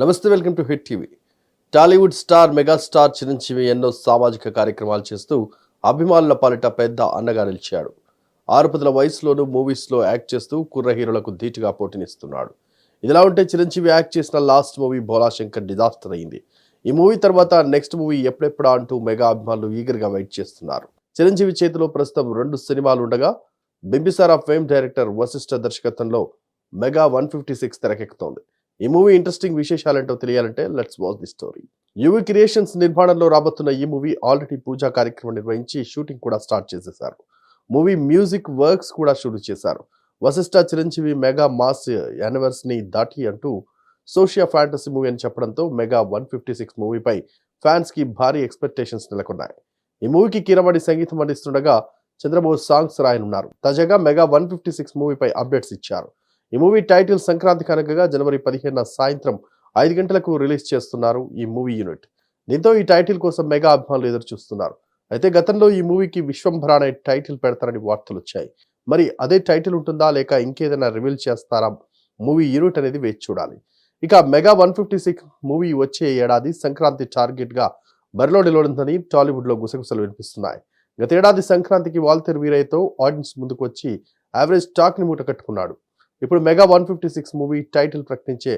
నమస్తే welcome to Hit TV. Tollywood star megastar Chiranjeevi ఎన్నో సామాజిక కార్యక్రమాలు చేస్తూ అభిమానుల పాలిట పెద్ద అన్నగా నిలిచాడు. ఆరుపదల వయసులోనూ మూవీస్లో యాక్ట్ చేస్తూ కుర్ర హీరోలకు ధీటుగా పోటీనిస్తున్నాడు. ఇదిలా ఉంటే చిరంజీవి యాక్ట్ చేసిన లాస్ట్ మూవీ భోలాశంకర్ డిజాస్టర్ అయింది. ఈ మూవీ తర్వాత నెక్స్ట్ మూవీ ఎప్పుడెప్పుడా అంటూ మెగా అభిమానులు ఈగర్గా వెయిట్ చేస్తున్నారు. చిరంజీవి చేతిలో ప్రస్తుతం రెండు సినిమాలు ఉండగా బింబిసారా ఫేమ్ డైరెక్టర్ వశిష్ఠ దర్శకత్వంలో మెగా వన్ ఫిఫ్టీ సిక్స్ తెరకెక్కుతోంది. ఈ మూవీ ఇంట్రెస్టింగ్ విశేషాలేంటో తెలియాలంటే let's watch the story. UV Creations నిర్మాణంలో రాబోతున్న ఈ మూవీ ఆల్రెడీ పూజా కార్యక్రమం నిర్వహించి షూటింగ్ కూడా స్టార్ట్ చేసేశారు. మూవీ మ్యూజిక్ వర్క్స్ కూడా షూట్ చేశారు. వశిష్ఠ చిరంజీవి మెగా మాస్ యానివర్స్ని దాటి అంటూ సోషియా ఫ్యాంటసీ మూవీ అని చెప్పడంతో మెగా వన్ ఫిఫ్టీ సిక్స్ మూవీపై ఫ్యాన్స్కి భారీ ఎక్స్పెక్టేషన్స్ నెలకొన్నాయి. ఈ మూవీకి కీరవాణి సంగీతం అందిస్తుండగా చంద్రబోస్ సాంగ్స్ రాయనున్నారు. తాజాగా మెగా వన్ ఫిఫ్టీ సిక్స్ మూవీపై అప్డేట్స్ ఇచ్చారు. ఈ మూవీ టైటిల్ సంక్రాంతి కనుకగా జనవరి పదిహేనున సాయంత్రం ఐదు గంటలకు రిలీజ్ చేస్తున్నారు ఈ మూవీ యూనిట్. దీంతో ఈ టైటిల్ కోసం మెగా అభిమానులు ఎదురు చూస్తున్నారు. అయితే గతంలో ఈ మూవీకి విశ్వంభర అనే టైటిల్ పెడతారని వార్తలు వచ్చాయి. మరి అదే టైటిల్ ఉంటుందా లేక ఇంకేదైనా రివీల్ చేస్తారా? మూవీ యూనిట్ అనేది వేచి చూడాలి. ఇక mega one fifty six movie వచ్చే ఏడాది సంక్రాంతి టార్గెట్గా బరిలో నిలవడుందని టాలీవుడ్లో గుసగుసలు వినిపిస్తున్నాయి. గతేడాది సంక్రాంతికి వాల్తెర్ వీరయ్యతో ఆడియన్స్ ముందుకు వచ్చి యావరేజ్ టాక్ని మూట కట్టుకున్నాడు ఇప్పుడు mega one fifty six movie title ప్రకటించే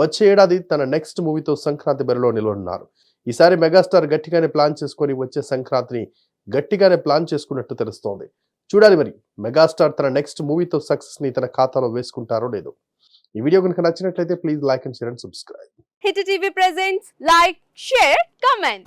వచ్చే ఏడాది తన నెక్స్ట్ మూవీతో సంక్రాంతి బరిలో నిలవనున్నారు. ఈసారి మెగాస్టార్ గట్టిగానే ప్లాన్ చేసుకొని వచ్చే సంక్రాంతిని గట్టిగానే ప్లాన్ చేసుకున్నట్టు తెలుస్తోంది. చూడాలి మరి మెగాస్టార్ తన నెక్స్ట్ మూవీతో సక్సెస్ని తన ఖాతాలో వేసుకుంటారో లేదో. ఈ వీడియో కనుక నచ్చినట్లయితే please like and share and subscribe. Hit TV presents like share comment.